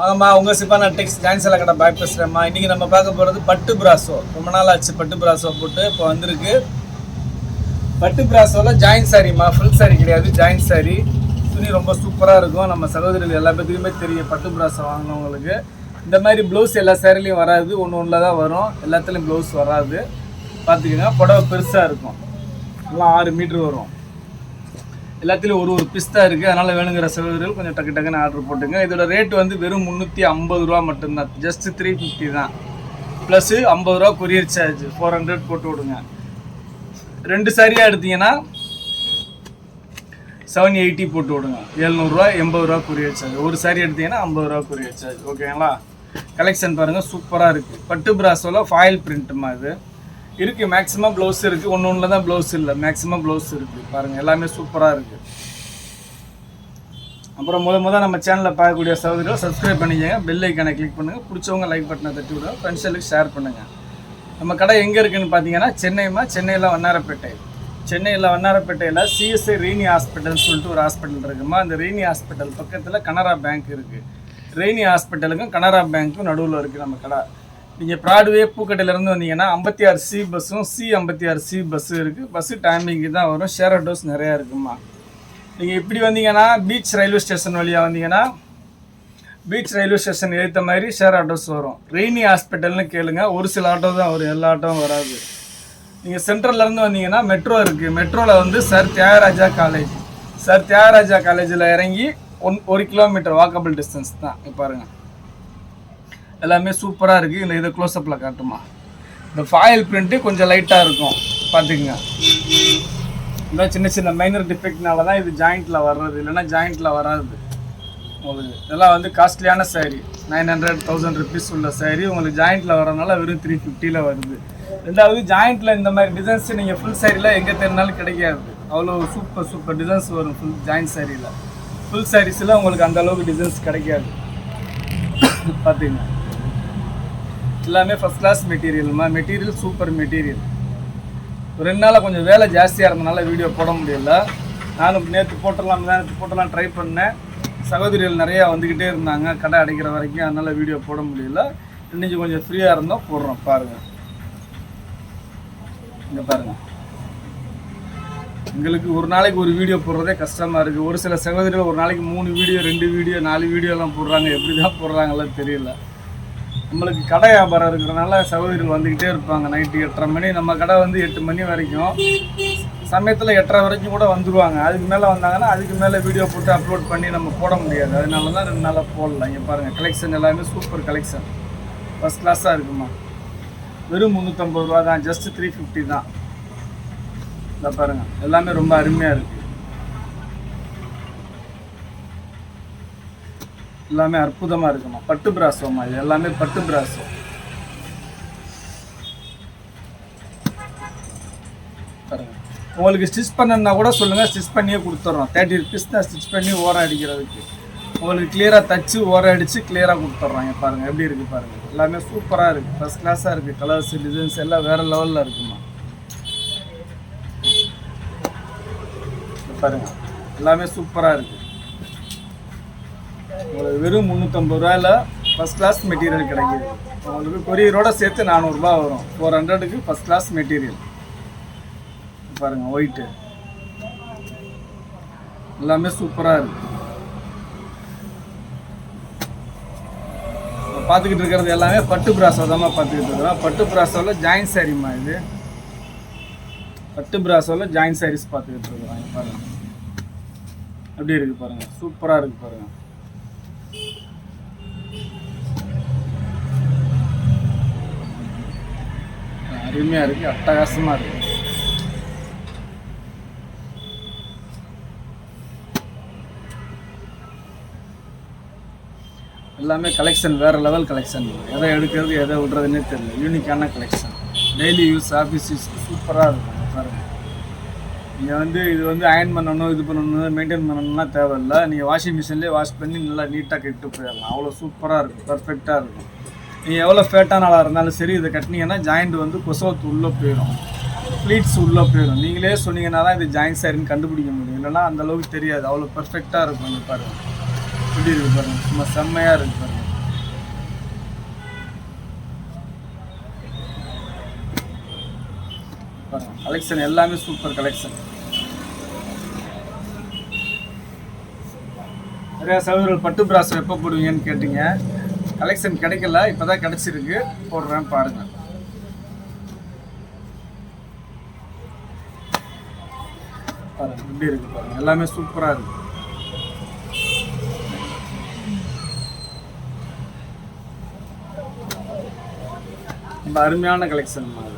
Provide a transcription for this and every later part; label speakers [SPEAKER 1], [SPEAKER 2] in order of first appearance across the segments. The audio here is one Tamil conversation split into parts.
[SPEAKER 1] வாங்கம்மா உங்கள் சிப்பான டெக்ஸ் டான்ஸ் கடை பாய் பேசுகிறேம்மா இன்றைக்கி நம்ம பார்க்க போகிறது பட்டு பிராசோ ரொம்ப நாள் ஆச்சு பட்டு பிராசோ போட்டு இப்போ வந்திருக்கு. பட்டு பிராசோவில் ஜாயின் சாரிம்மா ஃபுல் சாரி கிடையாது ஜாயின் சாரி துணி ரொம்ப சூப்பராக இருக்கும். நம்ம சகோதரிகள் எல்லா பேத்துக்குமே தெரியும் பட்டு பிராசோ வாங்கினவங்களுக்கு. இந்த மாதிரி ப்ளவுஸ் எல்லா சாரிலையும் வராது ஒன்று ஒன்றில் தான் வரும். எல்லாத்துலேயும் ப்ளவுஸ் வராது. பார்த்துக்கோங்க புடவை பெருசாக இருக்கும். எல்லாம் ஆறு மீட்ரு வரும். எல்லாத்துலேயும் ஒரு ஒரு பிஸ்தா இருக்குது அதனால் வேணுங்கிற சகோதரர்கள் கொஞ்சம் டக்கு டக்குன்னு ஆர்டர் போட்டுங்க. இதோட ரேட் வந்து வெறும் முந்நூற்றி ஐம்பது ரூபா மட்டும்தான். ஜஸ்ட்டு த்ரீ ஃபிஃப்டி தான். ப்ளஸ்ஸு ஐம்பது ரூபா கொரியர் சார்ஜ் ஃபோர் ஹண்ட்ரட் போட்டு விடுங்க. ரெண்டு சாரியாக எடுத்தீங்கன்னா செவன் எயிட்டி போட்டு விடுங்க. எழுநூறுவா எண்பது ரூபா கொரியர் சார்ஜ் ஒரு சாரி எடுத்தீங்கன்னா ஐம்பது ரூபா கொரியர் சார்ஜ் ஓகேங்களா கலெக்ஷன் பாருங்கள் சூப்பராக இருக்குது பட்டு பிராஸோவில் ஃபாயில் பிரிண்ட்டுமா இது. இருக்குது மேக்ஸிமம் ப்ளவுஸ் இருக்குது ஒன்று ஒன்றில் தான் ப்ளவுஸ் இல்லை. மேக்ஸிமம் ப்ளவுஸ் இருக்குது பாருங்கள் எல்லாமே சூப்பராக இருக்குது அப்புறம் முத முத நம்ம சேனலில் பார்க்கக்கூடிய சகோதரிகள் சப்ஸ்கிரைப் பண்ணிக்கங்க. பெல் ஐக்கானை கிளிக் பண்ணுங்கள் பிடிச்சவங்க லைக் பட்டனை தட்டி விடுங்க. ஃப்ரெண்ட்ஸுக்கு ஷேர் பண்ணுங்கள் நம்ம கடை எங்கே இருக்குதுன்னு பார்த்தீங்கன்னா சென்னைமா சென்னையில் வண்ணாரப்பேட்டை. சென்னையில் வண்ணாரப்பேட்டையில் சிஎஸ்ஐ ரீனி ஹாஸ்பிட்டல்னு சொல்லிட்டு ஒரு ஹாஸ்பிட்டல் இருக்குமா? அந்த ரீனி ஹாஸ்பிட்டல் பக்கத்தில் கனரா பேங்க் இருக்குது ரெய்னி ஹாஸ்பிட்டலுக்கும் கனரா பேங்க்கும் நடுவில் இருக்குது நம்ம கடை. நீங்கள் ப்ராட்வே பூக்கட்டையிலேருந்து வந்தீங்கன்னா ஐம்பத்தி ஆறு சி பஸ்ஸும் சி ஐம்பத்தி ஆறு சி பஸ்ஸு இருக்குது பஸ்ஸு டைமிங்க்கு தான் வரும். ஷேர் ஆட்டோஸ் நிறையா இருக்குமா நீங்கள் இப்படி வந்தீங்கன்னா பீச் ரயில்வே ஸ்டேஷன் வழியாக வந்தீங்கன்னா பீச் ரயில்வே ஸ்டேஷன் ஏற்ற மாதிரி ஷேர் ஆட்டோஸ் வரும். ரெய்னி ஹாஸ்பிட்டல்னு கேளுங்க. ஒரு சில ஆட்டோ தான் வரும். எல்லா ஆட்டோவும் வராது. நீங்கள் சென்ட்ரல்லேருந்து வந்தீங்கன்னா மெட்ரோ இருக்குது மெட்ரோவில் வந்து sir Thiagaraja college sir Thiagaraja காலேஜில் இறங்கி ஒன் ஒரு கிலோமீட்டர் வாக்கபிள் டிஸ்டன்ஸ் தான். பாருங்கள் எல்லாமே சூப்பராக இருக்குது இந்த இதை க்ளோஸ்அப்பில் காட்டுமா. இந்த ஃபாயில் பிரிண்ட்டு கொஞ்சம் லைட்டாக இருக்கும். பார்த்துக்குங்க. இந்த சின்ன சின்ன மைனர் டிஃபெக்ட்னால தான் இது ஜாயிண்ட்டில் வர்றது. இல்லைன்னா ஜாயிண்ட்டில் வராது. உங்களுக்கு இதெல்லாம் வந்து காஸ்ட்லியான sari nine hundred thousand rupees உள்ள சேரீ உங்களுக்கு ஜாயிண்ட்டில் வரதுனால வெறும் த்ரீ ஃபிஃப்டியில் வருது. ரெண்டாவது ஜாயிண்ட்டில் இந்த மாதிரி டிசைன்ஸ் நீங்கள் ஃபுல் சேரீலாம் எங்கே தேடினாலும் கிடைக்காது. அவ்வளோ சூப்பர் சூப்பர் டிசைன்ஸ் வரும் ஃபுல் ஜாயிண்ட் சேரீயில் ஃபுல் சாரீஸில் உங்களுக்கு அந்தளவுக்கு டிசைன்ஸ் கிடைக்காது. பார்த்தீங்க எல்லாமே ஃபஸ்ட் கிளாஸ் மெட்டீரியல்மா மெட்டீரியல் சூப்பர் மெட்டீரியல் ரெண்டு நாளாக கொஞ்சம் வேலை ஜாஸ்தியாக இருந்தனால வீடியோ போட முடியல. நானும் நேற்று போட்டலாம் நேற்று போட்டலாம் ட்ரை பண்ணேன். சகோதரிகள் நிறையா வந்துக்கிட்டே இருந்தாங்க. கடை அடைக்கிற வரைக்கும் அதனால் வீடியோ போட முடியல. இன்னைக்கு கொஞ்சம் ஃப்ரீயாக இருந்தோம். போடுறோம். பாருங்கள் இங்கே பாருங்கள் எங்களுக்கு ஒரு நாளைக்கு ஒரு வீடியோ போடுறதே கஷ்டமாக இருக்குது ஒரு சில சகோதரிகள் ஒரு நாளைக்கு மூணு வீடியோ ரெண்டு வீடியோ நாலு வீடியோலாம் போடுறாங்க. எப்படி தான் போடுறாங்களோ தெரியல. நம்மளுக்கு கடை வியாபாரம் இருக்கிறனால சகோதரிகள் வந்துக்கிட்டே இருப்பாங்க. நைட்டு எட்டரை மணி நம்ம கடை வந்து எட்டு மணி வரைக்கும். சமயத்தில் எட்டரை வரைக்கும் கூட வந்துடுவாங்க அதுக்கு மேலே வந்தாங்கன்னா அதுக்கு மேலே வீடியோ போட்டு அப்லோட் பண்ணி நம்ம போட முடியாது. அதனால தான் ரெண்டு நாளாக போடலாம் இங்கே பாருங்கள் கலெக்ஷன் எல்லாமே சூப்பர் கலெக்ஷன் ஃபஸ்ட் கிளாஸாக இருக்குமா? வெறும் முந்நூற்றம்பது ரூபா தான் ஜஸ்ட் த்ரீ ஃபிஃப்டி தான். இந்த பாருங்கள் எல்லாமே ரொம்ப அருமையாக இருக்குது எல்லாமே அற்புதமாக இருக்குமா? பட்டு பிராசோமா இது எல்லாமே பட்டு பிராசோ உங்களுக்கு ஸ்டிச் பண்ணணுன்னா கூட சொல்லுங்கள் ஸ்டிச் பண்ணியே கொடுத்துட்றோம் தேர்ட்டி ருபீஸ் தான் ஸ்டிச் பண்ணி ஓரம் அடிக்கிறதுக்கு. உங்களுக்கு கிளியராக தச்சு ஓரம் அடித்து கிளியராக கொடுத்துட்றாங்க. பாருங்கள் எப்படி இருக்குது பாருங்கள் எல்லாமே சூப்பராக இருக்குது ஃபஸ்ட் கிளாஸாக இருக்குது கலர்ஸ் டிசைன்ஸ் எல்லாம் வேறு லெவலில் இருக்குமா? பாருங்கள் எல்லாமே சூப்பராக இருக்குது உங்களுக்கு வெறும் முந்நூற்றம்பது ரூபாயில் ஃபஸ்ட் கிளாஸ் மெட்டீரியல் கிடைக்குது. உங்களுக்கு கொரியரோட சேர்த்து நானூறுரூபா வரும். ஃபோர் ஹண்ட்ரடுக்கு ஃபஸ்ட் கிளாஸ் மெட்டீரியல் பாருங்கள் ஒயிட்டு எல்லாமே சூப்பராக இருக்குது பார்த்துக்கிட்டு இருக்கிறது எல்லாமே பட்டு பிராசோ தான் பார்த்துக்கிட்டு இருக்கிறோம். பட்டு பிராசோவில் ஜாயின் சாரிம்மா இது? பட்டு பிராசோவில் ஜாயின் சாரீஸ் பார்த்துக்கிட்டு இருக்கிறோம். பாருங்கள் பாருங்க. எப்படி பாருங்கள் சூப்பராக இருக்குது பாருங்கள் அருமையாக இருக்கு அட்டகாசமாக இருக்கு. எல்லாமே கலெக்ஷன் வேறு லெவல் கலெக்ஷன் எதை எடுக்கிறது எதை விடுறதுன்னே தெரியல. யூனிக்கான collection daily use office use சூப்பராக இருக்கும். பாருங்கள் நீங்கள் வந்து இது வந்து அயன் பண்ணணும் இது பண்ணணும் மெயின்டைன் பண்ணணும்லாம் தேவையில்லை. நீங்கள் வாஷிங் மிஷின்லேயே வாஷ் பண்ணி நல்லா நீட்டாக கட்டு போயிடலாம். அவ்வளோ சூப்பராக இருக்கும் பர்ஃபெக்டாக இருக்கும். நீங்கள் எவ்வளோ ஃபேட்டான ஆளாக இருந்தாலும் சரி இதை கட்டினீங்கன்னா ஜாயிண்ட் வந்து கொசவத்து உள்ளே போயிடும். ப்ளீட்ஸ் உள்ளே போயிடும். நீங்களே சொன்னீங்கன்னா தான் இது ஜாயிண்ட் சாரின்னு கண்டுபிடிக்க முடியும். இல்லைன்னா அந்த அளவுக்கு தெரியாது. அவ்வளோ பர்ஃபெக்டாக இருக்கும் இங்க பாருங்க. எப்படி இருக்கு பாருங்கள் சும்மா செம்மையாக இருக்கு பாருங்கள் கலெக்ஷன் எல்லாமே சூப்பர் கலெக்ஷன் நிறையா சகோதரர்கள் பட்டு பிராசம் எப்போ போடுவீங்கன்னு கேட்டீங்க. கலெக்ஷன் கிடைக்கல இப்போ தான் கிடச்சிருக்கு. போடுறேன் பாருங்கள் பாருங்கள் எப்படி இருக்கு பாருங்கள் எல்லாமே சூப்பராக இருக்குது ரொம்ப அருமையான கலெக்ஷன் மாதிரி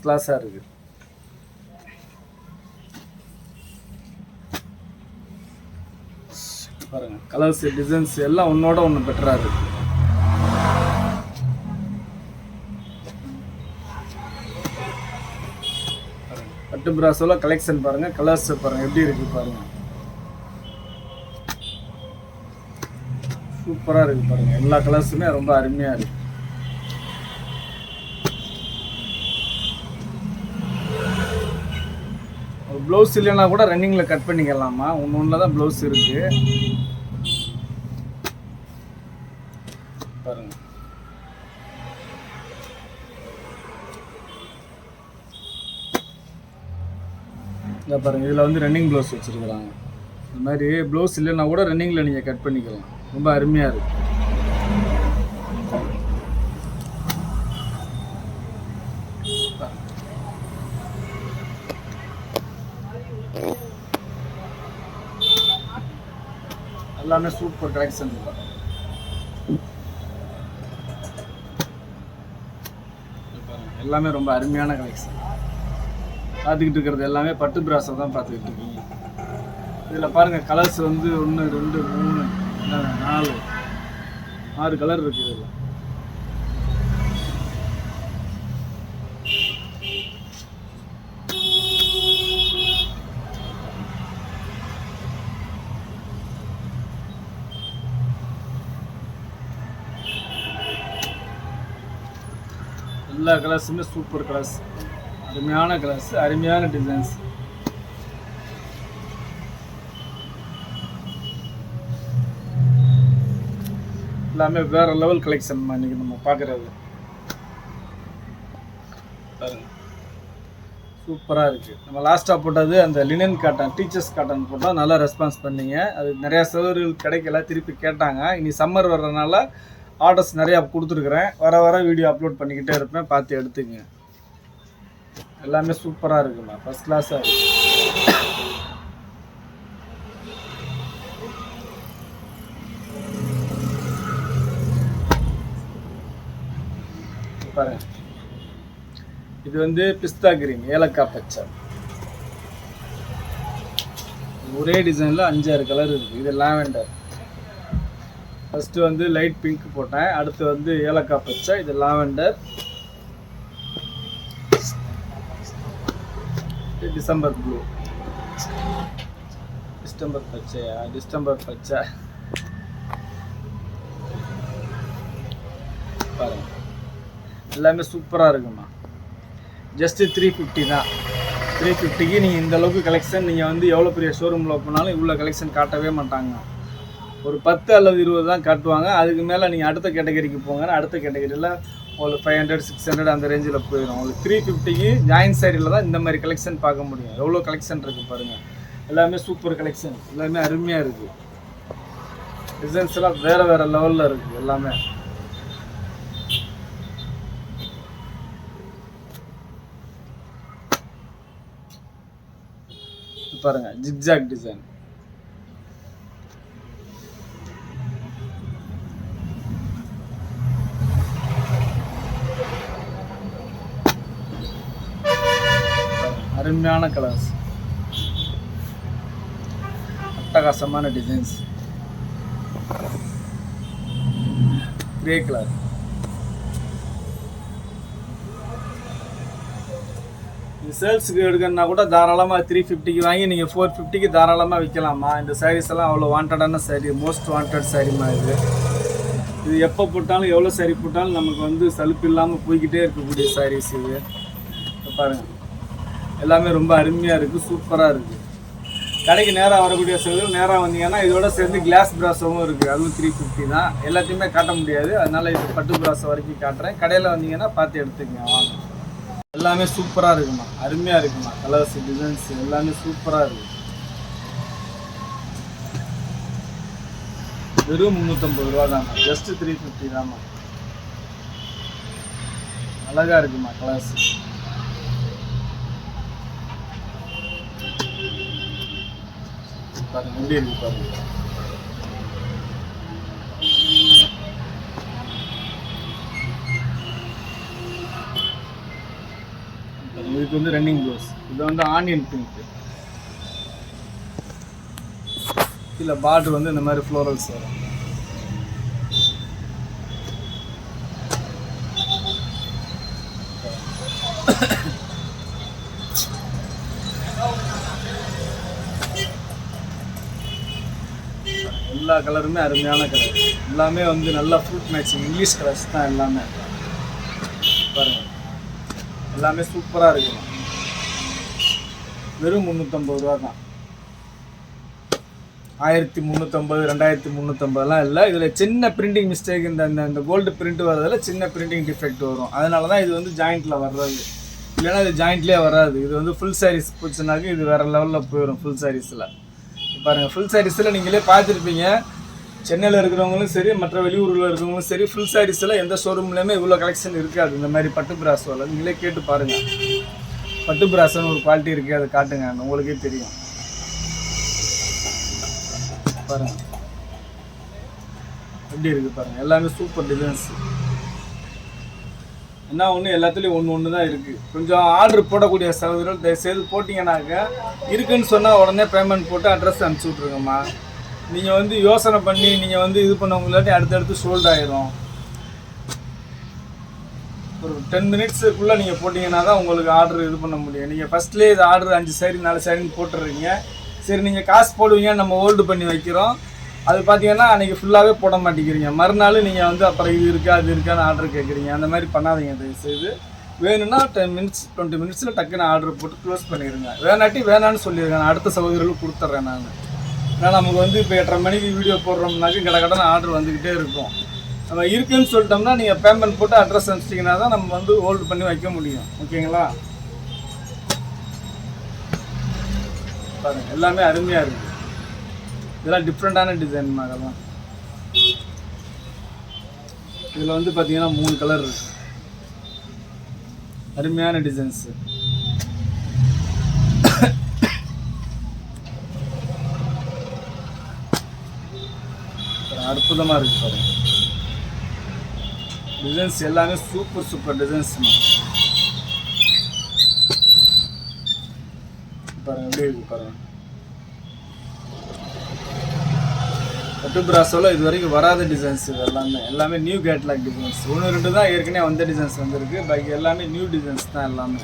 [SPEAKER 1] ஃபஸ்ட் கிளாஸாக இருக்கு. பாருங்க. கலர்ஸ் டிசைன்ஸ் எல்லாம் ஒன்னோட ஒன்று பெட்டராக இருக்கு. பட்டு பிராஸோல கலெக்ஷன் பாருங்க. கலர்ஸ் பாருங்க. எப்படி இருக்கு பாருங்க. சூப்பராக இருக்கு பாருங்க. எல்லா கலர்ஸுமே ரொம்ப அருமையாக இருக்கு. ப்ளவுஸ் இல்லைன்னா கூட ரன்னிங்கில் கட் பண்ணிக்கலாமா ஒன்று ஒன்றில் தான் ப்ளவுஸ் இருக்குது பாருங்க. இதை பாருங்க இதில் வந்து ரன்னிங் ப்ளவுஸ் வச்சுருக்குறாங்க. இந்த மாதிரி ப்ளவுஸ் இல்லைன்னா கூட ரன்னிங்கில் நீங்கள் கட் பண்ணிக்கலாம். ரொம்ப அருமையாக இருக்குது contraction. எல்லாமே ரொம்ப அருமையான கலெக்ஷன் பார்த்துக்கிட்டு இருக்கிறது எல்லாமே பட்டு பிராஸை தான் பார்த்துக்கிட்டு இருக்கீங்க. இதில் பாருங்கள் கலர்ஸ் வந்து ஒன்று ரெண்டு மூணு நாலு, நாலு ஆறு கலர் இருக்குது இதில். எல்லா கலர்ஸுமே சூப்பர் கலர்ஸ் அருமையான கலர்ஸ் அருமையான டிசைன்ஸ் எல்லாமே வேற லெவல் கலெக்ஷன் இன்னைக்கு நம்ம பார்க்குறது. பாருங்க. சூப்பராக இருக்குது நம்ம லாஸ்ட்டாக போட்டது அந்த லினன் காட்டன் டீச்சர்ஸ் காட்டன் போட்டால் நல்லா ரெஸ்பான்ஸ் பண்ணீங்க. அது நிறையா சகோதரர்கள் கிடைக்கல திருப்பி கேட்டாங்க. இனி சம்மர் வர்றதுனால ஆர்டர்ஸ் நிறையா கொடுத்துருக்குறேன். வர வர வீடியோ அப்லோட் பண்ணிக்கிட்டே இருப்பேன். பார்த்து எடுத்துங்க. எல்லாமே சூப்பராக இருக்குமா? ஃபஸ்ட் கிளாஸாக இருக்கு. பாருங்க. இது வந்து பிஸ்தா கிரீன் ஏலக்காய் பச்சை. ஒரே டிசைனில் அஞ்சாறு கலர் இருக்குது இது லாவெண்டர் ஃபஸ்ட்டு வந்து லைட் பிங்க் போட்டேன். அடுத்து வந்து ஏலக்காய் பச்சை இது லாவெண்டர் இது டிசம்பர் ப்ளூ டிஸ்டம்பர் பச்சையா டிஸ்டம்பர் பச்சை. பாருங்க. எல்லாமே சூப்பராக இருக்குமா ஜஸ்ட்டு த்ரீ ஃபிஃப்டி தான். த்ரீ ஃபிஃப்டிக்கு நீங்கள் இந்த அளவுக்கு கலெக்ஷன் நீங்கள் வந்து எவ்வளோ பெரிய ஷோரூமில் போனாலும் இவ்வளோ கலெக்ஷன் காட்டவே மாட்டாங்க. ஒரு பத்து அல்லது இருபது தான் காட்டுவாங்க. அதுக்கு மேலே நீங்கள் அடுத்த கேட்டகரிக்கு போங்கன்னா அடுத்த கேட்டகரியில் உங்களுக்கு ஃபைவ் ஹண்ட்ரட் சிக்ஸ் ஹண்ட்ரட் அந்த ரேஞ்சில் போயிடும் உங்களுக்கு த்ரீ ஃபிஃப்டிக்கு ஜாயின் சைடில் தான் இந்த மாதிரி கலெக்ஷன் பார்க்க முடியும். எவ்வளோ கலெக்ஷன் இருக்குது பாருங்கள் எல்லாமே சூப்பர் கலெக்ஷன் எல்லாமே அருமையாக இருக்குது டிசைன்ஸ் எல்லாம் வேறு வேறு லெவலில் இருக்குது எல்லாமே. பாருங்கள் ஜிக்ஜாக் டிசைன் அருமையான கலர்ஸ் அட்டகாசமான டிசைன்ஸ் கிரே கலர் இந்த சேல்ஸுக்கு எடுக்கணும்னா கூட தாராளமாக த்ரீ ஃபிஃப்டிக்கு வாங்கி நீங்கள் ஃபோர் ஃபிஃப்டிக்கு தாராளமாக விற்கலாமா? இந்த சாரீஸ் எல்லாம் அவ்வளோ வாண்டடான சாரீ மோஸ்ட் வாண்டட் சாரீமா இது இது எப்போ போட்டாலும் எவ்வளோ சாரீ போட்டாலும் நமக்கு வந்து சலுப்பு இல்லாமல் போய்கிட்டே இருக்கக்கூடிய சாரீஸ் இது. பாருங்கள் எல்லாமே ரொம்ப அருமையாக இருக்குது சூப்பராக இருக்குது கடைக்கு நேராக வரக்கூடிய சகோதரர் நேராக வந்தீங்கன்னா இதோட சேர்ந்து கிளாஸ் பிராஸவும் இருக்குது அதுவும் த்ரீ ஃபிஃப்டி தான். எல்லாத்தையுமே காட்ட முடியாது. அதனால் இது பட்டு பிராஸ் வரைக்கும் காட்டுறேன். கடையில் வந்தீங்கன்னா பார்த்து எடுத்துக்கங்க. வாங்க. எல்லாமே சூப்பராக இருக்குமா? அருமையாக இருக்குமா? கலர்ஸ் டிசைன்ஸ் எல்லாமே சூப்பராக இருக்கும் வெறும் முந்நூற்றம்பது ரூபா தாம்மா ஜஸ்ட்டு த்ரீ ஃபிஃப்டி தாம்மா அழகாக இருக்குமா கலர்ஸ் பாருங்க எப்படி இருக்கு பாருங்க பாருங்க, இதுக்கு வந்து ரன்னிங் ப்ளவுஸ் இது வந்து ஆனியன் பிங்க் கீழே பார்டர் வந்து இந்த மாதிரி ஃப்ளோரல்ஸ் வரும் கலருமே அருமையான கலர் எல்லாமே வந்து நல்லா ஃப்ரூட் மேட்சிங் இங்கிலீஷ் கலர்ஸ் தான் எல்லாமே. பாருங்க. எல்லாமே சூப்பராக இருக்கும் வெறும் முந்நூற்றம்பது ரூபா தான். ஆயிரத்தி முந்நூற்றம்பது ரெண்டாயிரத்தி முந்நூற்றம்பதுலாம் இல்லை. இதில் சின்ன பிரிண்டிங் மிஸ்டேக் இந்த இந்த இந்த கோல்டு பிரிண்ட் வர்றதில் சின்ன பிரிண்டிங் டிஃபெக்ட் வரும். அதனால தான் இது வந்து ஜாயிண்ட்டில் வர்றது. இல்லைன்னா இது ஜாயிண்ட்லேயே வராது. இது வந்து ஃபுல் சாரீஸ் போச்சுனாக்க இது வேறு லெவலில் போயிடும் ஃபுல் சாரீஸில் பாருங்கள் ஃபுல் சாரீஸில் நீங்களே பார்த்துருப்பீங்க. சென்னையில் இருக்கிறவங்களும் சரி மற்ற வெளியூரில் இருக்கிறவங்களும் சரி ஃபுல் சாரீஸில் எந்த ஷோரூம்லேயுமே இவ்வளோ கலெக்ஷன் இருக்காது. இந்த மாதிரி பட்டு பிராஸோவில் நீங்களே கேட்டு பாருங்கள் பட்டு பிராஸ்னு ஒரு குவாலிட்டி இருக்குது அதை காட்டுங்க. உங்களுக்கே தெரியும். பாருங்கள் எப்படி இருக்குது பாருங்கள் எல்லாமே சூப்பர் டிசைன்ஸ் என்ன ஒன்று எல்லாத்துலேயும் ஒன்று ஒன்று தான் இருக்குது கொஞ்சம் ஆர்டர் போடக்கூடிய சகோதரர்கள் தயவுசெய்து போட்டிங்கனாக்க இருக்குன்னு சொன்னால் உடனே பேமெண்ட் போட்டு அட்ரஸ் அனுப்பிச்சி விட்ருங்கம்மா நீங்கள் வந்து யோசனை பண்ணி நீங்கள் வந்து இது பண்ணவங்களாட்டி அடுத்தடுத்து சோல்ட் ஆயிரும். ஒரு டென் மினிட்ஸுக்குள்ளே நீங்கள் போட்டிங்கன்னா தான் உங்களுக்கு ஆர்டர் இது பண்ண முடியும். நீங்கள் ஃபஸ்ட்லேயே இது ஆர்டர் அஞ்சு சாரி நாலு சாரின்னு போட்டுடுறீங்க. சரி நீங்கள் காசு போடுவீங்க நம்ம ஹோல்டு பண்ணி வைக்கிறோம். அது பார்த்தீங்கன்னா அன்றைக்கி ஃபுல்லாகவே போட மாட்டேங்கிறீங்க. மறுநாள் நீங்கள் வந்து அப்புறம் இது இருக்கா அது இருக்கான்னு ஆர்டர் கேட்குறீங்க அந்த மாதிரி பண்ணாதீங்க தயவுசெய்து. வேணும்னா டென் மினிட்ஸ் டுவெண்ட்டி மினிட்ஸில் டக்குன்னு ஆர்டர் போட்டு க்ளோஸ் பண்ணிடுங்க வேணாட்டி வேணான்னு சொல்லிடுங்க நான் அடுத்த சகோதரர்களுக்கு கொடுத்துட்றேன் நான். ஏன்னா நமக்கு வந்து இப்போ எட்டரை மணிக்கு வீடியோ போடுறோம்னாக்க கடை கடன் ஆர்டர் வந்துக்கிட்டே இருக்கும். நம்ம இருக்குன்னு சொல்லிட்டோம்னா நீங்கள் பேமெண்ட் போட்டு அட்ரஸ் அனுப்பிச்சிட்டிங்கன்னா தான் நம்ம வந்து ஹோல்டு பண்ணி வைக்க முடியும். ஓகேங்களா? பாருங்கள் எல்லாமே அருமையாக இருக்குது இதெல்லாம் டிஃப்ரெண்ட்டான டிசைன் அதெல்லாம் இதில் வந்து பார்த்தீங்கன்னா மூணு கலர் இருக்கு. அருமையான டிசைன்ஸு அற்புதமாக இருக்கு பாருங்க. டிசைன்ஸ் எல்லாமே சூப்பர் சூப்பர் டிசைன்ஸ் பாருங்க எப்படி இருக்கு பாருங்க. பட்டு பிராஸோவில் இது வரைக்கும் வராத டிசைன்ஸ் இது எல்லாமே எல்லாமே நியூ கேட்லாக் டிசைன்ஸ் ஒன்று ரெண்டு தான் ஏற்கனவே வந்த டிசைன்ஸ் வந்திருக்கு. பாக்கி எல்லாமே நியூ டிசைன்ஸ் தான் எல்லாமே.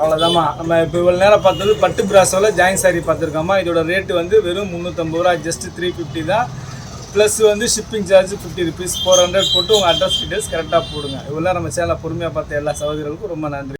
[SPEAKER 1] அவ்வளோதாம்மா நம்ம இப்போ இவ்வளோ நேரம் பார்த்தது பட்டு பிராஸோவில் ஜாயின் சாரி பார்த்துருக்கோம்மா. இதோட ரேட்டு வந்து வெறும் முந்நூற்றம்பது ரூபா ஜஸ்ட் த்ரீ ஃபிஃப்டி தான். ப்ளஸ் வந்து shipping charge fifty rupees four hundred போட்டு உங்கள் அட்ரஸ் டீட்டெயில்ஸ் கரெக்டாக போடுங்க. இவ்வளோ நம்ம சேனலை பொறுமையாக பார்த்த எல்லா சகோதரர்களுக்கும் ரொம்ப நன்றி.